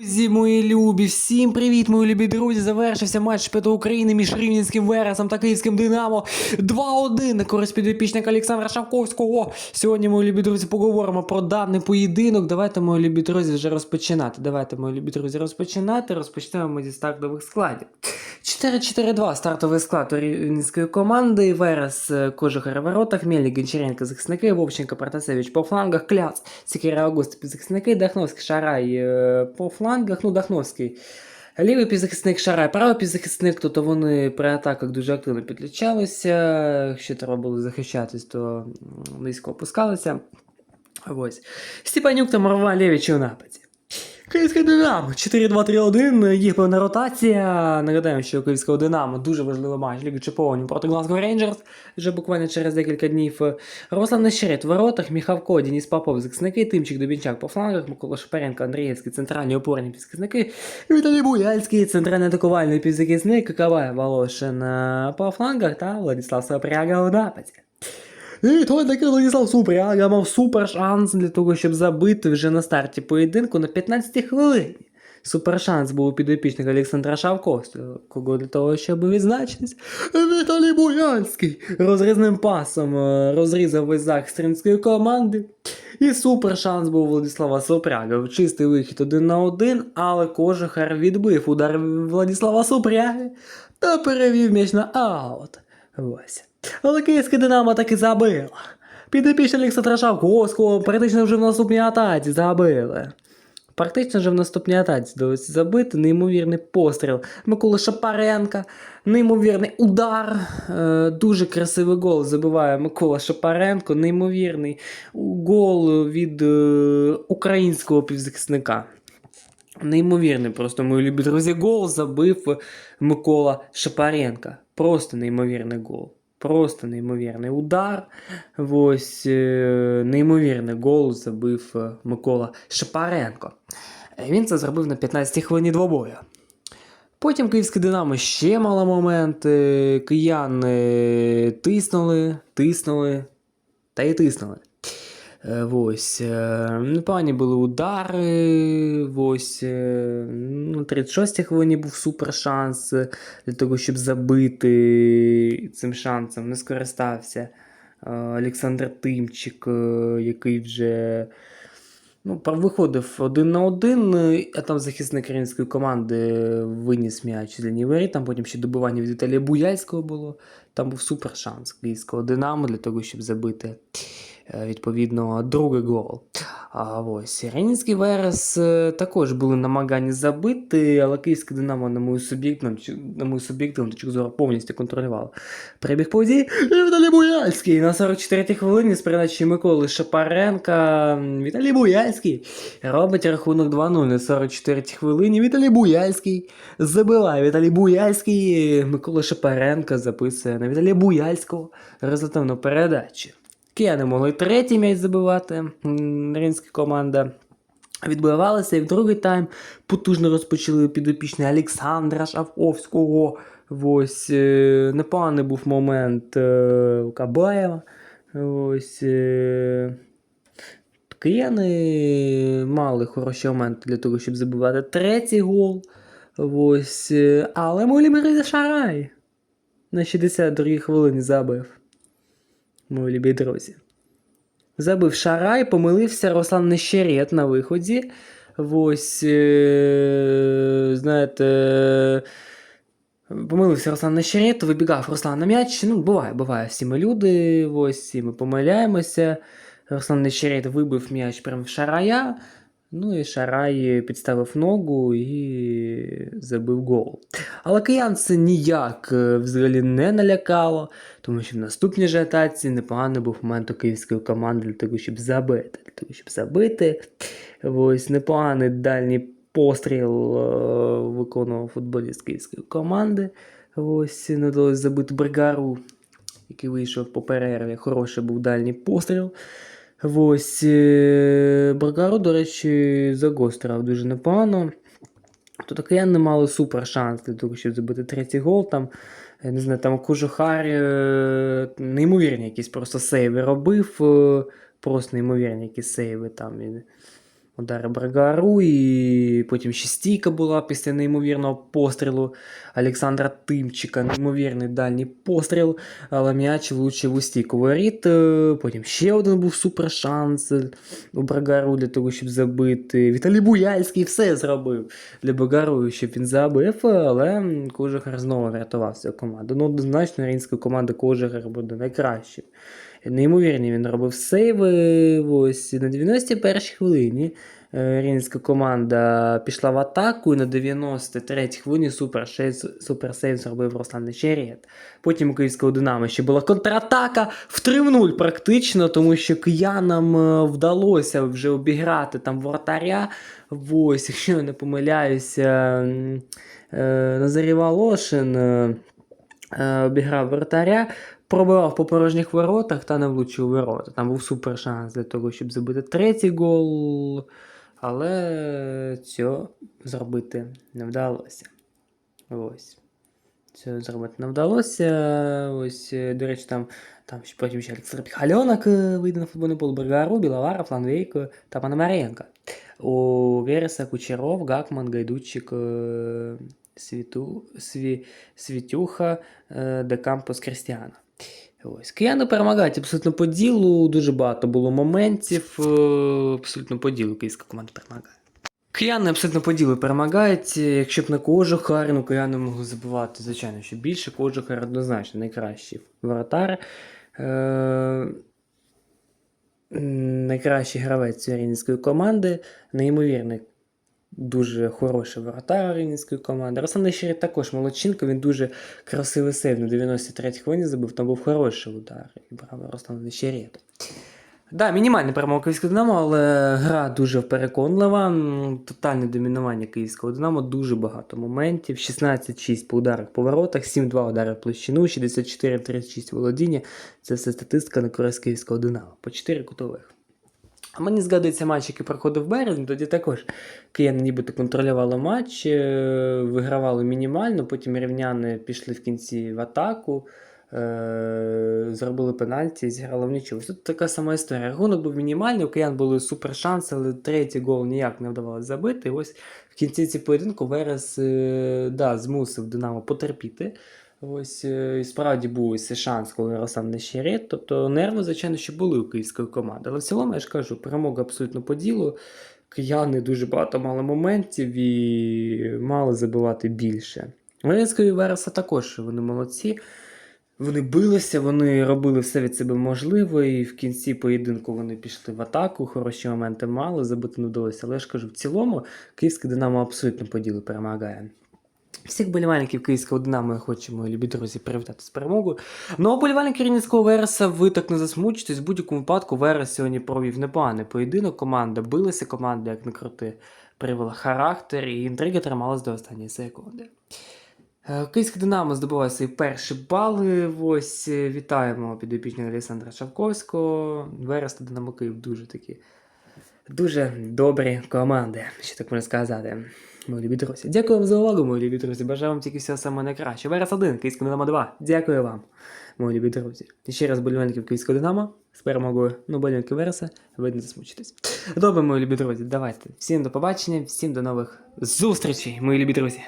Друзі, мої любі, всім привіт, мої любі друзі. Завершився матч чемпіонату України між Рівненським Вересом та Київським Динамо 2-1 на користь підопічника Олександра Шавковського. Сьогодні, мої любі друзі, поговоримо про даний поєдинок. Давайте, мої любі друзі, вже розпочинати. Давайте, мої любі друзі, розпочинати. Розпочнемо ми зі стартових складів. 4-4-2 стартовий склад у рівненської команди. Верес е, Кожухар в воротах, Мельник, Гончаренко захисники, Вовченко, Протасевич по флангах, Кляц, Сікера Аугуст захисники, Дахновський, Шарай е, по флангах, ну Дахновський. Лівий півзахисник Шарай, правий півзахисник, тобто вони при атаках дуже активно підключалися. Якщо треба було захищатись, то низько опускалися. Ось. Степанюк та Марва Лєвіч у нападі. Київське Динамо 4-2-3-1, є певна ротація. Нагадаємо, що у Київського Динамо дуже важливий матч Ліги Чемпіонів проти Глазго Рейнджерс вже буквально через декілька днів. Руслан Нещерет в воротах, Міхавко, Дініс Попов, захисники, Тимчик Дубінчак по флангах, Микола Шапаренко, Андрієвський, центральні опорні півзахисники, Віталій Буяльський, центральний атакувальний півзахисник, Кавай Волошин е, по флангах та Владислав Сапряга у нападі. І той такий Владислав Супряга мав супер шанс для того, щоб забити вже на старті поєдинку на 15 хвилині. Супер шанс був у підопічника Олександра Шавковського, кого для того, щоб відзначитись. Віталій Буянський розрізним пасом е, розрізав весь захист римської команди. І супер шанс був Владислава Супряга. Чистий вихід один на один, але Кожухар відбив удар Владислава Супряги та перевів м'яч на аут. Ось. Але київське Динамо таки забило. Підопічний Олександра Шавковського практично вже в наступній атаці забили. Практично вже в наступній атаці довелося забити неймовірний постріл Миколи Шапаренка, неймовірний удар. Е, дуже красивий гол забиває Микола Шапаренко, неймовірний гол від е, українського півзахисника. Неймовірний, просто мої любі друзі, гол забив Микола Шапаренка. Просто неймовірний гол. Просто неймовірний удар. Ось е, неймовірний гол забив е, Микола Шапаренко. Е, Він це зробив на 15-й хвилині двобою. Потім київське Динамо ще мало момент. Кияни тиснули, тиснули та й тиснули. Е, Ось. е, Непогані були удари. Ось. е, Ну, 36-й хвилині був супер шанс для того, щоб забити цим шансом. Не скористався. Олександр Тимчик, який вже ну, виходив один на один, а там захисник української команди виніс м'яч з лінії там потім ще добивання від Віталія Буяльського було. Там був супер шанс київського Динамо для того, щоб забити е, відповідно другий гол. А ось Рівненський Верес е, також були намагання забити, але київське Динамо, на мою суб'єктивну, на мою суб'єктивну точку зору, повністю контролювало перебіг подій. Віталій Буяльський на 44-й хвилині з передачі Миколи Шапаренка. Віталій Буяльський робить рахунок 2-0 на 44-й хвилині. Віталій Буяльський забиває. Віталій Буяльський. Микола Шапаренка записує на Віталія Буяльського результативну передачу. Кияни могли третій м'яч забивати. м, команда. Відбивалися і в другий тайм потужно розпочали підопічний Олександра Шавковського. Ось е, непоганий був момент е, Кабаєва. Ось. Е, Кияни мали хороші моменти для того, щоб забивати третій гол. Ось. Але Молімир Шарай на 62-й хвилині забив. Мої любі друзі. Забив Шарай, помилився Руслан Нещерет на виході. Ось, е, знаєте, помилився Руслан Нещерет, вибігав Руслан на м'яч. Ну, буває, буває, всі ми люди, ось, всі ми помиляємося. Руслан Нещерет вибив м'яч прямо в Шарая. Ну і Шарай підставив ногу і забив гол. Але киян це ніяк е, взагалі не налякало, тому що в наступній же атаці непоганий був момент у київської команди для того, щоб забити. Для того, щоб забити. Ось непоганий дальній постріл е, виконував футболіст київської команди. Ось не забити Бригару, який вийшов по перерві. Хороший був дальній постріл. Ось е, Бригару, до речі, загострив дуже непогано. То кияни мали супер шанс для того, щоб забити третій гол. Там, я не знаю, там Кожухар е, неймовірні якісь просто сейви робив. е, Просто неймовірні якісь сейви там. Удари Брагару, і потім ще стійка була після неймовірного пострілу Олександра Тимчика. Неймовірний дальній постріл, але м'яч влучив у стійку воріт. Е, Потім ще один був супер шанс у Брагару для того, щоб забити. Віталій Буяльський все зробив для Брагару, щоб він забив, але Кожухар знову врятував свою команду. Ну, однозначно, українська команда Кожухар буде найкращою. Неймовірні він робив сейви. Ось на 91-й хвилині е, рівненська команда пішла в атаку, і на 93-й хвилині супер, шейс- супер сейв зробив Руслан Нечерєт. Потім у київського Динамо ще була контратака в 3-0 практично, тому що киянам е, вдалося вже обіграти там воротаря. Ось, якщо я не помиляюся, е, е, е, обіграв воротаря, пробивав по порожніх воротах та не влучив ворота. Там був супер шанс для того, щоб забити третій гол, але цього зробити не вдалося. Ось. Цього зробити не вдалося. Ось, е, до речі, там, там ще потім ще Олександр Піхальонок е, вийде на футбольний поле Бергару, Біловара, Фланвейко та Пономаренко. У Вереса Кучеров, Гакман, Гайдучик, е, Світу, Сві, Світюха, Декампос Крістіана. Ось. Кияни перемагають абсолютно по ділу, дуже багато було моментів. е, Абсолютно по ділу київська команда перемагає. Кияни абсолютно по ділу перемагають. Якщо б не Кожухар, ну кияни могли забивати, звичайно, що більше. Кожухар однозначно найкращий воротар. Е- найкращий гравець рівненської команди, неймовірний. Дуже хороший воротар рівненської команди. Руслан Нещерет також молодчинка, він дуже красивий сейв на 93 хвилині забив, там був хороший удар. І браво Руслан Нещерет. Да, мінімальна перемога київського Динамо, але гра дуже переконлива. Тотальне домінування київського Динамо, дуже багато моментів. 16-6 по ударах по воротах, 7-2 удари в площину, 64-36 володіння. Це все статистика на користь київського Динамо. По 4 кутових. Мені згадується матч, який проходив в березні, тоді також кияни нібито контролювали матч, е, вигравали мінімально, потім рівняни пішли в кінці в атаку, е, зробили пенальті і зіграли в нічого. Тут така сама історія. Рахунок був мінімальний, у киян були супер шанси, але третій гол ніяк не вдавалося забити. І ось в кінці цього поєдинку Верес е, да, змусив Динамо потерпіти. Ось е, і справді був ось шанс, коли Руслан не щирить. Тобто нерви, звичайно, що були у київської команди. Але в цілому, я ж кажу, перемога абсолютно по ділу. Кияни дуже багато мали моментів і мали забивати більше. Верецької Вереса також вони молодці. Вони билися, вони робили все від себе можливе, і в кінці поєдинку вони пішли в атаку, хороші моменти мали, забити не вдалося. Але я ж кажу, в цілому київське Динамо абсолютно по ділу перемагає. Всіх болівальників київського Динамо хочу, любі друзі, привітати з перемогою. Ну, а болівальники Рівненського Вереса, ви так не засмучитесь. В будь-якому випадку Верес сьогодні провів непоганий поєдинок. Команда билася, команда, як не крути, привела характер, і інтрига трималась до останньої секунди. Е, Київське Динамо здобуває свої перші бали. Ось е, вітаємо підопічного Олександра Шавковського. Верес та Динамо Київ дуже такі дуже добрі команди, що так можна сказати. Мої любі друзі. Дякую вам за увагу, мої любі друзі. Бажаю вам тільки всього саме найкраще. Верес 1, Київська Динамо 2. Дякую вам, мої любі друзі. І ще раз болівальників Київського Динамо з перемогою. Ну, болівальники Вереса, ви не засмучитесь. Добре, мої любі друзі, давайте. Всім до побачення, всім до нових зустрічей, мої любі друзі.